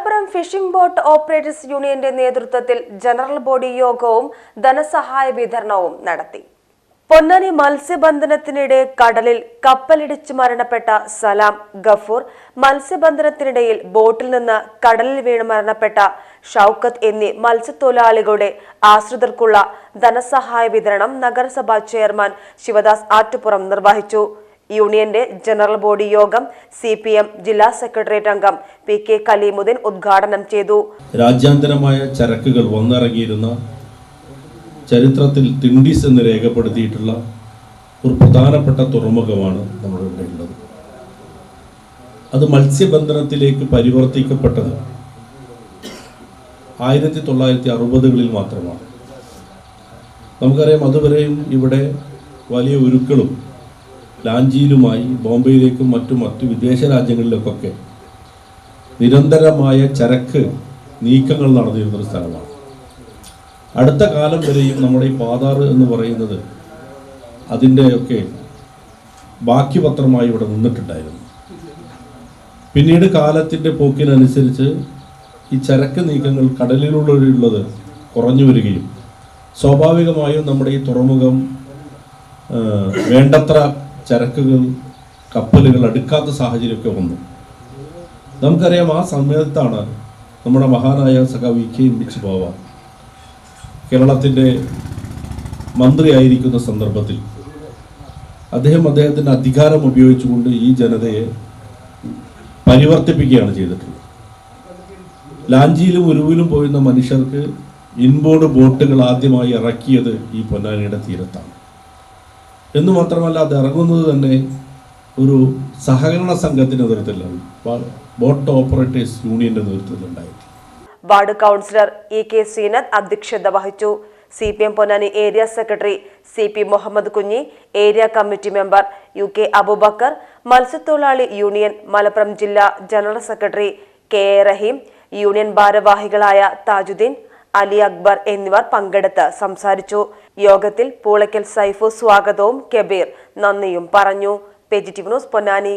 Malappuram fishing boat operators യൂണിയന്റെ നേതൃത്വത്തിൽ general body യോഗവും ധനസഹായ വിതരണവും നടത്തി. പൊന്നാനി മത്സ്യബന്ധനത്തിനിടെ കടലിൽ കപ്പലിടിച്ച് മരണപ്പെട്ട സലാം ഗഫൂർ മത്സ്യബന്ധനത്തിനിടയിൽ ബോട്ടിൽ നിന്ന് കടലിൽ വീണ് മരണപ്പെട്ട ഷൌക്കത്ത് എന്നീ മത്സ്യത്തൊഴിലാളികളുടെ ആശ്രിതർക്കുള്ള ധനസഹായ വിതരണം നഗരസഭാ ചെയർമാൻ ശിവദാസ് ആറ്റുപുറം നിർവഹിച്ചു. യൂണിയന്റെ ജനറൽ ബോഡി യോഗം സി പി എം ജില്ലാ സെക്രട്ടേറിയറ്റ് അംഗം പി കെ കലീമുദ്ദീൻ ഉദ്ഘാടനം ചെയ്തു. രാജ്യാന്തരമായ ചരക്കുകൾ വന്നിറങ്ങിയിരുന്ന ചരിത്രത്തിൽ തിണ്ടീസ് എന്ന് രേഖപ്പെടുത്തിയിട്ടുള്ള ഒരു പ്രധാനപ്പെട്ട തുറമുഖമാണ് നമ്മുടെ ഇവിടെ ഉള്ളത്. അത് മത്സ്യബന്ധനത്തിലേക്ക് പരിവർത്തിക്കപ്പെട്ടത് ആയിരത്തി തൊള്ളായിരത്തി അറുപതുകളിൽ മാത്രമാണ്. നമുക്കറിയാം അതുവരെയും ഇവിടെ വലിയ ഉരുക്കളും ലാഞ്ചിയിലുമായി ബോംബെയിലേക്കും മറ്റു മറ്റു വിദേശ രാജ്യങ്ങളിലേക്കൊക്കെ നിരന്തരമായ ചരക്ക് നീക്കങ്ങൾ നടന്നിരുന്നൊരു സ്ഥലമാണ്. അടുത്ത കാലം വരെയും നമ്മുടെ ഈ പാതാറ് എന്ന് പറയുന്നത് അതിന്റെയൊക്കെ ബാക്കി പത്രമായി ഇവിടെ നിന്നിട്ടുണ്ടായിരുന്നു. പിന്നീട് കാലത്തിന്റെ പോക്കിനനുസരിച്ച് ഈ ചരക്ക് നീക്കങ്ങൾ കടലിലുള്ളത് കുറഞ്ഞു വരികയും സ്വാഭാവികമായും നമ്മുടെ ഈ തുറമുഖം വേണ്ടത്ര ചരക്കുകൾ കപ്പലുകൾ അടുക്കാത്ത സാഹചര്യമൊക്കെ വന്നു. നമുക്കറിയാം ആ സമയത്താണ് നമ്മുടെ മഹാനായ സഖ വി കെ ഇമ്പിച്ച് ബാവ കേരളത്തിന്റെ മന്ത്രിയായിരിക്കുന്ന സന്ദർഭത്തിൽ അദ്ദേഹം അദ്ദേഹത്തിന്റെ അധികാരം ഉപയോഗിച്ചുകൊണ്ട് ഈ ജനതയെ പരിവർത്തിപ്പിക്കുകയാണ് ചെയ്തിട്ടുള്ളത്. ലാഞ്ചിയിലും ഉരുവിലും പോയിരുന്ന മനുഷ്യർക്ക് ഇൻബോർഡ് ബോട്ടുകൾ ആദ്യമായി ഇറക്കിയത് ഈ പൊന്നാനിയുടെ തീരത്താണ്. എന്ന് മാത്രമല്ല അത് ഇറങ്ങുന്നത് തന്നെ ഒരു സഹകരണ സംഘത്തിന്റെ നേതൃത്വത്തിലാണ്. ബോട്ട് ഓപ്പറേറ്റേഴ്സ് യൂണിയന്റെ നേതൃത്വത്തിലുണ്ടായിട്ട് ward councillor E K Seenath അധ്യക്ഷത വഹിച്ചു. C P M Ponnani area secretary C P Muhammed Kunhi area committee member U K Aboobacker മത്സ്യത്തൊഴിലാളി യൂണിയൻ മലപ്പുറം ജില്ലാ general secretary K A Rahim union ഭാരവാഹികളായ താജുദ്ദീൻ അലി അക്ബർ എന്നിവർ പങ്കെടുത്ത് സംസാരിച്ചു. യോഗത്തിൽ പൂളയ്ക്കൽ സൈഫു സ്വാഗതവും കെബീർ നന്ദിയും പറഞ്ഞു. Positive news Ponnani.